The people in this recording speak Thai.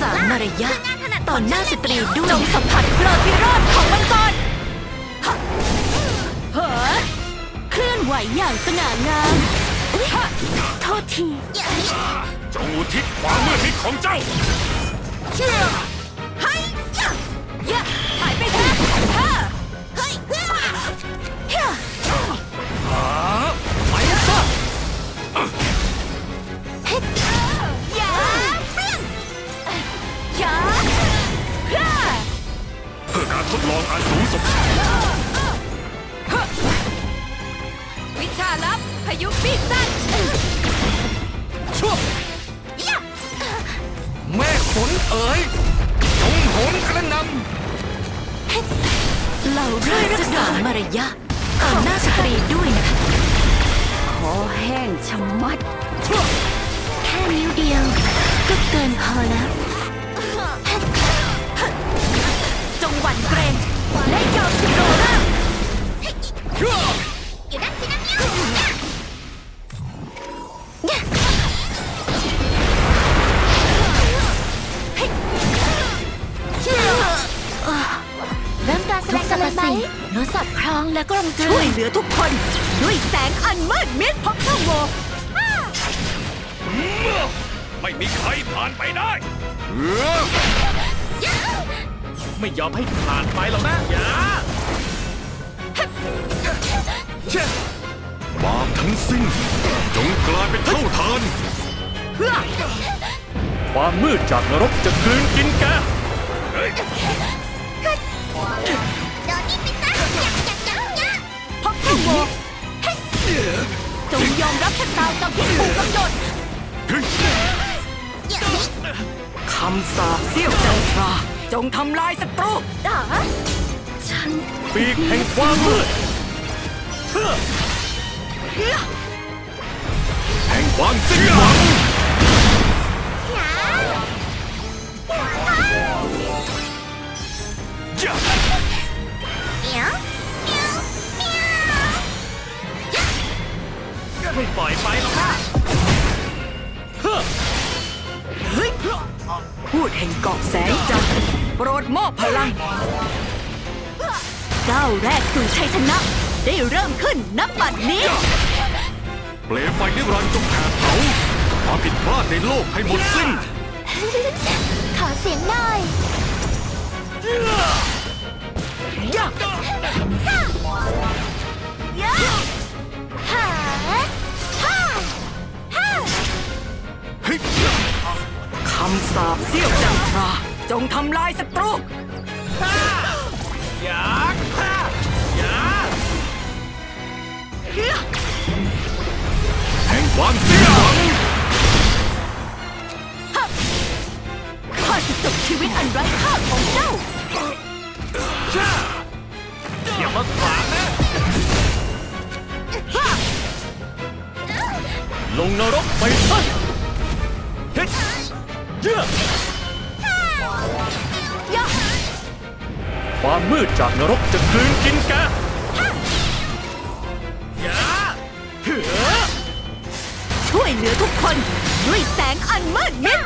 ษามารยาทต่อหน้าสตรีด้วยจงสัมผัสโลพิโรธของมังกรฮะเฮ้อเคลื่อนไหวอย่างสง่างามอุ๊ยโทษทีจงอุทิศความมืดมิดของเจ้าเชื่อให้ยะ การสูงสุดวิชาลับพายุปีศาจช่วยะแม่ขนเอ๋ยจงโหนกระหนเราด้วยรักษามารยาทต่อหน้าสตรีด้วยนะ ขอแห้งชะมัด แค่นิ้วเดียวก็เกินพอแล้ว ดงกันเลยไหมเนื้อสัตว์ครองและกลมกลืนช่วยเหลือทุกคน ด้วยแสงอันมืดมิดพบช่องโหว่ไม่มีใครผ่านไปได้เออไม่ยอมให้ผ่านไปหรอกนะ อย่าเช่บาปทั้งสิ้น จงกลายเป็นเท่าทาน ความมืดจากนรกจะกลืนกินแก จงยอมรับชะตากรรมที่ถูกกำหนดเฮ้ยยักนี้คำสาปเสี้ยวจันทราจงทำลายศัตรูอ๋อฉันปีกแห่งความมืดเชื่อแห่งความสิ้น ไม่ปล่อยไปหรอกนะเฮ้อเฮ้ยพูดแห่งเกาะแสงจันทร์โปรดมอบพลังก้าวแรกสู่ชัยชนะ ได้เริ่มขึ้นนับบัดนี้ เปลวไฟนิรันดร์จงแผดเผาความผิดพลาดในโลกให้หมดสิ้น ขอเสียงหน่อยยำสาปเสี้ยวจันทราจงทำลายศัตรูอยากฆ่าอย่าแห่งความสิ้นหวังข้าจะจบชีวิตอันไร้ค่าของเจ้า อย่ามาขวางนะ ลงนรกไปซะเฮ็ดเยื่อยะ ความมืดจากนรกจะกลืนกินแกอย่าเถอช่วยเหลือทุกคน ด้วยแสงอันมืดมิด